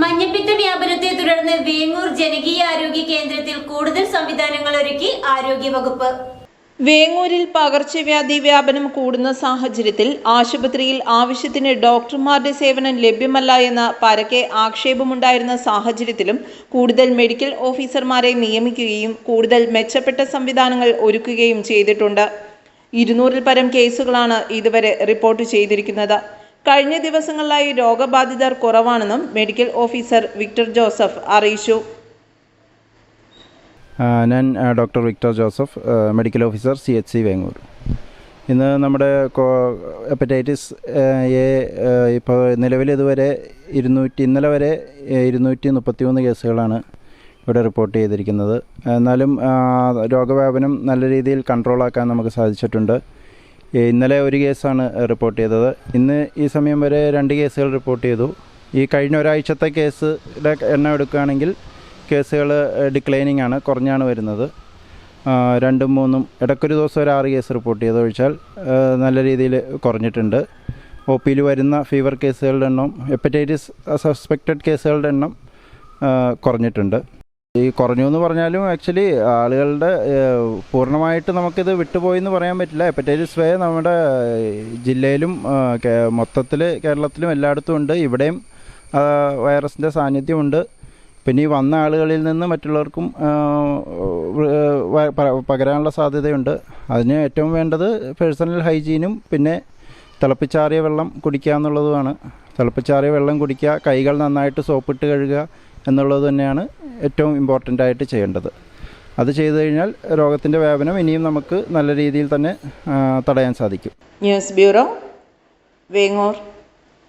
മഞ്ഞപ്പിത്ത വ്യാപനത്തെ തുടർന്ന് വേങ്ങൂർ ജനകീയ ആരോഗ്യ കേന്ദ്രത്തിൽ കൂടുതൽ സംവിധാനങ്ങൾ ഒരുക്കി ആരോഗ്യ വകുപ്പ്. വേങ്ങൂരിൽ പകർച്ചവ്യാധി വ്യാപനം കൂടുന്ന സാഹചര്യത്തിൽ ആശുപത്രിയിൽ ആവശ്യത്തിന് ഡോക്ടർമാരുടെ സേവനം ലഭ്യമല്ല എന്ന പരക്കെ ആക്ഷേപമുണ്ടായിരുന്ന സാഹചര്യത്തിലും കൂടുതൽ മെഡിക്കൽ ഓഫീസർമാരെ നിയമിക്കുകയും കൂടുതൽ മെച്ചപ്പെട്ട സംവിധാനങ്ങൾ ഒരുക്കുകയും ചെയ്തിട്ടുണ്ട്. ഇരുന്നൂറിൽ പരം കേസുകളാണ് ഇതുവരെ റിപ്പോർട്ട് ചെയ്തിരിക്കുന്നത്. കഴിഞ്ഞ ദിവസങ്ങളിലായി രോഗബാധിതർ കുറവാണെന്നും മെഡിക്കൽ ഓഫീസർ വിക്ടർ ജോസഫ് അറിയിച്ചു. ഞാൻ doctor Victor Joseph medical officer C H C Vengoor. ഇന്ന് നമ്മുടെ ഹെപ്പറ്റൈറ്റിസ് എ ഇപ്പോൾ നിലവിൽ ഇതുവരെ ഇരുന്നൂറ്റി ഇന്നലെ വരെ ഇരുന്നൂറ്റി മുപ്പത്തി മൂന്ന് കേസുകളാണ് ഇവിടെ റിപ്പോർട്ട് ചെയ്തിരിക്കുന്നത്. എന്നാലും രോഗവ്യാപനം നല്ല രീതിയിൽ കൺട്രോളാക്കാൻ നമുക്ക് സാധിച്ചിട്ടുണ്ട്. ഇന്നലെ ഒരു കേസാണ് റിപ്പോർട്ട് ചെയ്തത്. ഇന്ന് ഈ സമയം വരെ രണ്ട് കേസുകൾ റിപ്പോർട്ട് ചെയ്തു. ഈ കഴിഞ്ഞ ഒരാഴ്ചത്തെ കേസിന്റെ എണ്ണം എടുക്കുകയാണെങ്കിൽ കേസുകൾ ഡിക്ലൈനിങ് ആണ് കുറഞ്ഞാണ് വരുന്നത്. രണ്ടും മൂന്നും ഇടയ്ക്കൊരു ദിവസം ഒരു ആറ് കേസ് റിപ്പോർട്ട് ചെയ്ത് ഒഴിച്ചാൽ നല്ല രീതിയിൽ കുറഞ്ഞിട്ടുണ്ട്. ഒ പിയിൽ വരുന്ന ഫീവർ കേസുകളുടെ എണ്ണം ഹെപ്പറ്റൈറ്റിസ് സസ്പെക്റ്റഡ് കേസുകളുടെ എണ്ണം കുറഞ്ഞിട്ടുണ്ട്. ഈ കുറഞ്ഞു എന്ന് പറഞ്ഞാലും ആക്ച്വലി ആളുകളുടെ പൂർണമായിട്ട് നമുക്കിത് വിട്ടുപോയി എന്ന് പറയാൻ പറ്റില്ല. ഹെപ്പറ്റൈറ്റിസ് വേ നമ്മുടെ ജില്ലയിലും മൊത്തത്തിൽ കേരളത്തിലും എല്ലായിടത്തും ഉണ്ട്. ഇവിടെയും വൈറസിന്റെ സാന്നിധ്യമുണ്ട്. പിന്നെ ഈ വന്ന ആളുകളിൽ നിന്ന് മറ്റുള്ളവർക്കും പകരാനുള്ള സാധ്യതയുണ്ട്. അതിന് ഏറ്റവും വേണ്ടത് പേഴ്സണൽ ഹൈജീനും പിന്നെ തിളപ്പിച്ചാറിയ വെള്ളം കുടിക്കുക എന്നുള്ളതുമാണ്. തിളപ്പിച്ചാറിയ വെള്ളം കുടിക്കുക കൈകൾ നന്നായിട്ട് സോപ്പിട്ട് കഴുകുക എന്നുള്ളത് തന്നെയാണ് ഏറ്റവും ഇമ്പോർട്ടന്റ് ആയിട്ട് ചെയ്യേണ്ടത്. അത് ചെയ്തു കഴിഞ്ഞാൽ രോഗത്തിന്റെ വ്യാപനം ഇനിയും നമുക്ക് നല്ല രീതിയിൽ തന്നെ തടയാൻ സാധിക്കും. News bureau Vengoor.